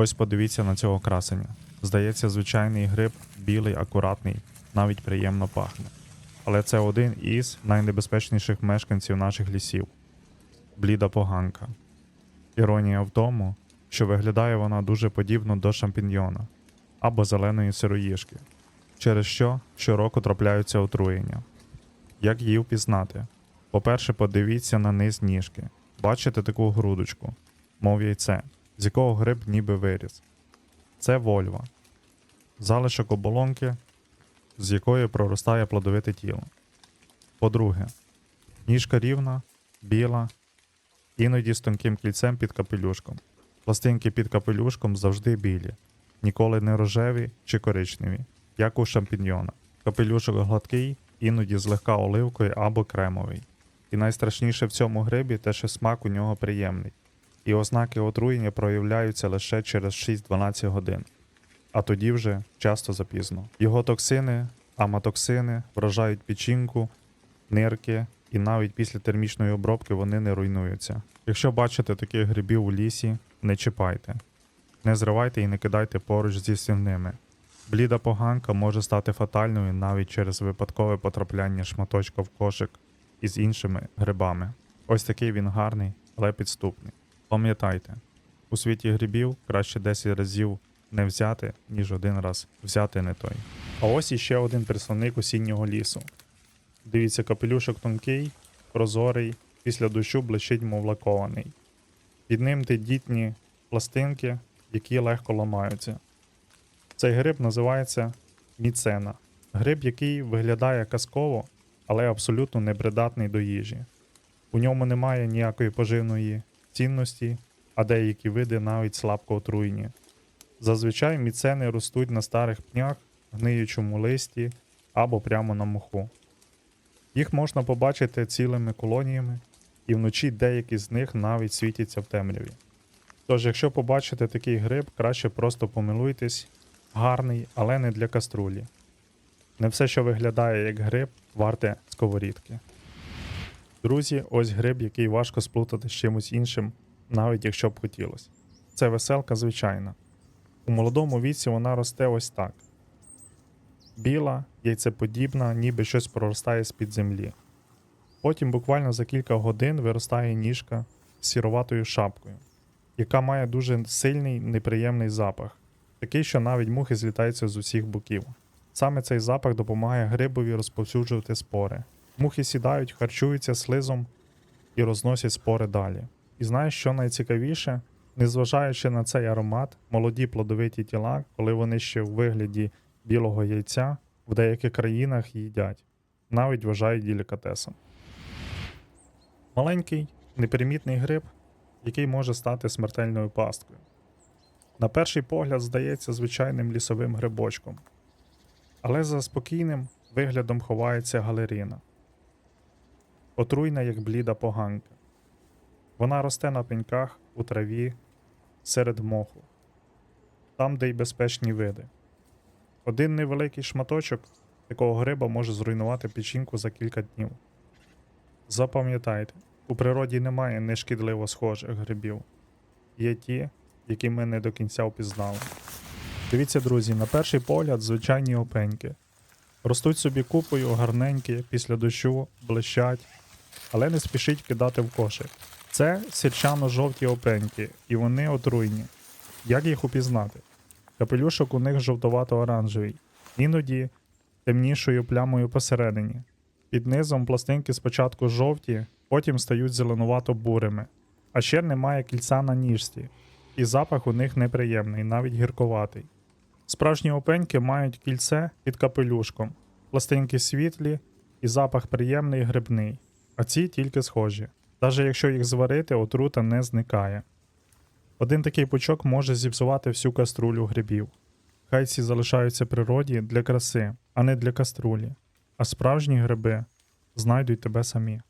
Ось подивіться на цього красення. Здається, звичайний гриб, білий, акуратний, навіть приємно пахне. Але це один із найнебезпечніших мешканців наших лісів бліда поганка. Іронія в тому, що виглядає вона дуже подібно до шампіньйона або зеленої сироїжки, через що щороку трапляються отруєння. Як її впізнати? По-перше, подивіться на низ ніжки. Бачите таку грудочку, мов яйце, з якого гриб ніби виріс. Це вольва, залишок оболонки, з якої проростає плодовите тіло. По-друге, ніжка рівна, біла, іноді з тонким кільцем під капелюшком. Пластинки під капелюшком завжди білі, ніколи не рожеві чи коричневі, як у шампіньйона. Капелюшок гладкий, іноді злегка оливкою або кремовий. І найстрашніше в цьому грибі те, що смак у нього приємний, і ознаки отруєння проявляються лише через 6-12 годин, а тоді вже часто запізно. Його токсини, аматоксини вражають печінку, нирки, і навіть після термічної обробки вони не руйнуються. Якщо бачите таких грибів у лісі, не чіпайте, не зривайте і не кидайте поруч зі свинними. Бліда поганка може стати фатальною навіть через випадкове потрапляння шматочка в кошик із іншими грибами. Ось такий він гарний, але підступний. Пам'ятайте, у світі грибів краще 10 разів не взяти, ніж один раз взяти не той. А ось іще один представник осіннього лісу. Дивіться, капелюшок тонкий, прозорий, після дощу блищить, мов лакований. Під ним тендітні пластинки, які легко ламаються. Цей гриб називається міцена. Гриб, який виглядає казково, але абсолютно непридатний до їжі. У ньому немає ніякої поживної цінності, а деякі види навіть слабко отруєні. Зазвичай міцени ростуть на старих пнях, гниючому листі або прямо на моху. Їх можна побачити цілими колоніями, і вночі деякі з них навіть світяться в темряві. Тож, якщо побачите такий гриб, краще просто помилуйтесь, гарний, але не для каструлі. Не все, що виглядає як гриб, варте сковорідки. Друзі, ось гриб, який важко сплутати з чимось іншим, навіть якщо б хотілося. Це веселка звичайна. У молодому віці вона росте ось так. Біла, яйцеподібна, ніби щось проростає з-під землі. Потім буквально за кілька годин виростає ніжка з сіроватою шапкою, яка має дуже сильний неприємний запах, такий, що навіть мухи злітаються з усіх боків. Саме цей запах допомагає грибові розповсюджувати спори. Мухи сідають, харчуються слизом і розносять спори далі. І знаєш, що найцікавіше? Незважаючи на цей аромат, молоді плодовиті тіла, коли вони ще в вигляді білого яйця, в деяких країнах їдять, навіть вважають делікатесом. Маленький, непримітний гриб, який може стати смертельною пасткою. На перший погляд здається звичайним лісовим грибочком, але за спокійним виглядом ховається галерина. Отруйна, як бліда поганка. Вона росте на пеньках, у траві, серед моху, там, де й безпечні види. Один невеликий шматочок такого гриба може зруйнувати печінку за кілька днів. Запам'ятайте, у природі немає нешкідливо схожих грибів. Є ті, які ми не до кінця впізнали. Дивіться, друзі, на перший погляд звичайні опеньки. Ростуть собі купою гарненькі, після дощу, блищать, але не спішіть кидати в кошик. Це сірчано-жовті опеньки, і вони отруйні. Як їх упізнати? Капелюшок у них жовтовато-оранжевий, іноді темнішою плямою посередині. Під низом пластинки спочатку жовті, потім стають зеленувато-бурими, а ще немає кільця на ніжці, і запах у них неприємний, навіть гірковатий. Справжні опеньки мають кільце під капелюшком, пластинки світлі і запах приємний грибний, а ці тільки схожі. Навіть якщо їх зварити, отрута не зникає. Один такий пучок може зіпсувати всю каструлю грибів. Хай ці залишаються природі для краси, а не для каструлі. А справжні гриби знайдуть тебе самі.